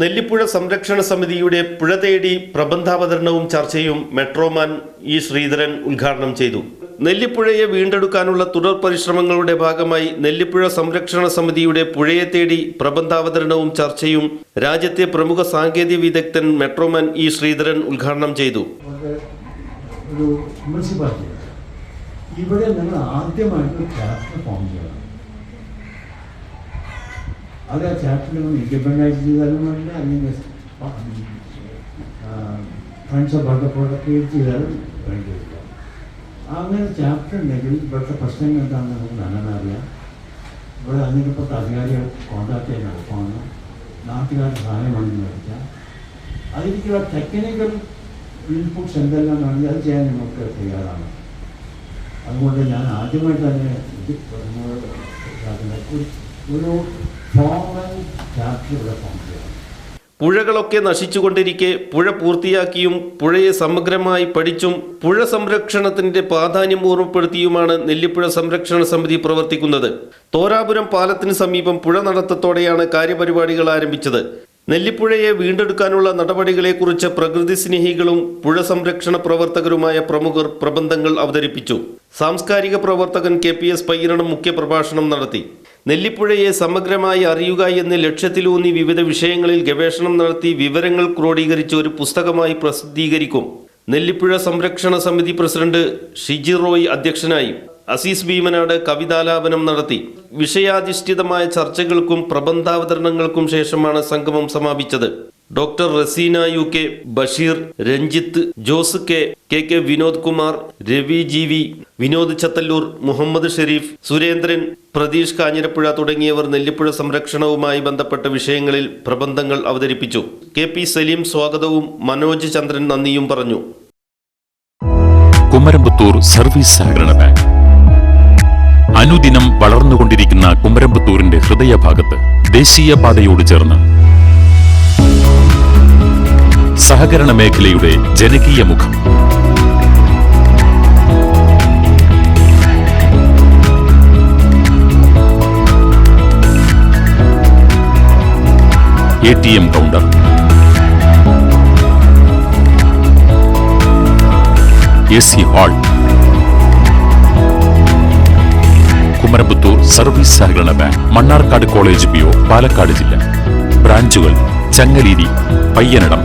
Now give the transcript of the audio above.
നെല്ലിപ്പുഴ സംരക്ഷണ സമിതിയുടെ പുഴ തേടി പ്രബന്ധാവതരണവും ചർച്ചയും മെട്രോമാൻ ഇ ശ്രീധരൻ ഉദ്ഘാടനം ചെയ്തു. നെല്ലിപ്പുഴയെ വീണ്ടെടുക്കാനുള്ള തുടർ പരിശ്രമങ്ങളുടെ ഭാഗമായി നെല്ലിപ്പുഴ സംരക്ഷണ സമിതിയുടെ പുഴയെ തേടി പ്രബന്ധാവതരണവും ചർച്ചയും രാജ്യത്തെ പ്രമുഖ സാങ്കേതിക വിദഗ്ധൻ മെട്രോമാൻ ഇ ശ്രീധരൻ ഉദ്ഘാടനം ചെയ്തു. ഇവിടെ നിങ്ങൾ ആദ്യമായിട്ട് ചാപ്റ്റർ ഫോം ചെയ്യണം. അത് ആ ചാപ്റ്റർ നിങ്ങൾ ഇൻഡിപെൻഡൻ്റ് ചെയ്താലും വേണ്ട അല്ലെങ്കിൽ ഫ്രണ്ട്സ് ഓഫ് ബന്ധപ്പോടെ ക്രിയേറ്റ് ചെയ്താലും വേണ്ടിയില്ല അങ്ങനെ ചാപ്റ്റർ ഉണ്ടെങ്കിൽ ഇവിടുത്തെ പ്രശ്നങ്ങൾ എന്താണെന്ന് നമുക്ക് നന്നായി അറിയാം ഇവിടെ അതിനിപ്പോൾ അധികാരികൾ കോൺടാക്ട് ചെയ്യാൻ ഫോണ് നാട്ടുകാരുടെ സഹായം വേണ്ടി മേടിക്കാം അതിലേക്കുള്ള ടെക്നിക്കൽ ഇൻപുട്സ് എന്തെല്ലാം വേണമെങ്കിൽ അത് ചെയ്യാൻ നമുക്ക് തയ്യാറാണ് അതുകൊണ്ട് ഞാൻ ആദ്യമായിട്ട് തന്നെ ഇത് നമ്മളോട് ഇതാക്കുന്നത് ഒരു- ഒരു പുഴകളൊക്കെ നശിച്ചുകൊണ്ടിരിക്കെ പുഴ പൂർത്തിയാക്കിയും പുഴയെ സമഗ്രമായി പഠിച്ചും പുഴ സംരക്ഷണത്തിന്റെ പ്രാധാന്യം ഓർമ്മപ്പെടുത്തിയുമാണ് നെല്ലിപ്പുഴ സംരക്ഷണ സമിതി പ്രവർത്തിക്കുന്നത്. തോരാപുരം പാലത്തിന് സമീപം പുഴ നടത്തത്തോടെയാണ് കാര്യപരിപാടികൾ ആരംഭിച്ചത്. നെല്ലിപ്പുഴയെ വീണ്ടെടുക്കാനുള്ള നടപടികളെക്കുറിച്ച് പ്രകൃതി സ്നേഹികളും പുഴ സംരക്ഷണ പ്രവർത്തകരുമായ പ്രമുഖർ പ്രബന്ധങ്ങൾ അവതരിപ്പിച്ചു. സാംസ്കാരിക പ്രവർത്തകൻ കെ പി എസ് പൈരണം മുഖ്യപ്രഭാഷണം നടത്തി. നെല്ലിപ്പുഴയെ സമഗ്രമായി അറിയുക എന്ന ലക്ഷ്യത്തിലൂന്നി വിവിധ വിഷയങ്ങളിൽ ഗവേഷണം നടത്തി വിവരങ്ങൾ ക്രോഡീകരിച്ച് ഒരു പുസ്തകമായി പ്രസിദ്ധീകരിക്കും. നെല്ലിപ്പുഴ സംരക്ഷണ സമിതി പ്രസിഡന്റ് ഷിജി റോയ് അധ്യക്ഷനായി അസീസ് ഭീമനാട് കവിതാലാപനം നടത്തി. വിഷയാധിഷ്ഠിതമായ ചർച്ചകൾക്കും പ്രബന്ധാവതരണങ്ങൾക്കും ശേഷമാണ് സംഗമം സമാപിച്ചത്. Doctor Raseena U K Basheer Ranjith Jose K K K Vinod Kumar Ravi G V Vinod Chathallur Muhammad Sharif Surendran Pratheesh Kanjirappuzha തുടങ്ങിയവർ നെല്ലിപ്പുഴ സംരക്ഷണവുമായി ബന്ധപ്പെട്ട വിഷയങ്ങളിൽ പ്രബന്ധങ്ങൾ അവതരിപ്പിച്ചു. കെ പി സലീം സ്വാഗതവും മനോജ് ചന്ദ്രൻ നന്ദിയും പറഞ്ഞു. കുമരമ്പത്തൂർ സർവീസ് സഹകരണ ബാങ്ക്. അനുദിനം വളർന്നുകൊണ്ടിരിക്കുന്ന കുമരമ്പത്തൂരിന്റെ ഹൃദയഭാഗത്ത് ദേശീയപാതയോട് ചേർന്ന് സഹകരണ മേഖലയുടെ ജനകീയ മുഖം. A T M counter A C hall Kumaramputhur service സഹകരണ bank Mannarkkad college PO Palakkad ജില്ല. ബ്രാഞ്ചുകൾ Changaleri Payyanadam.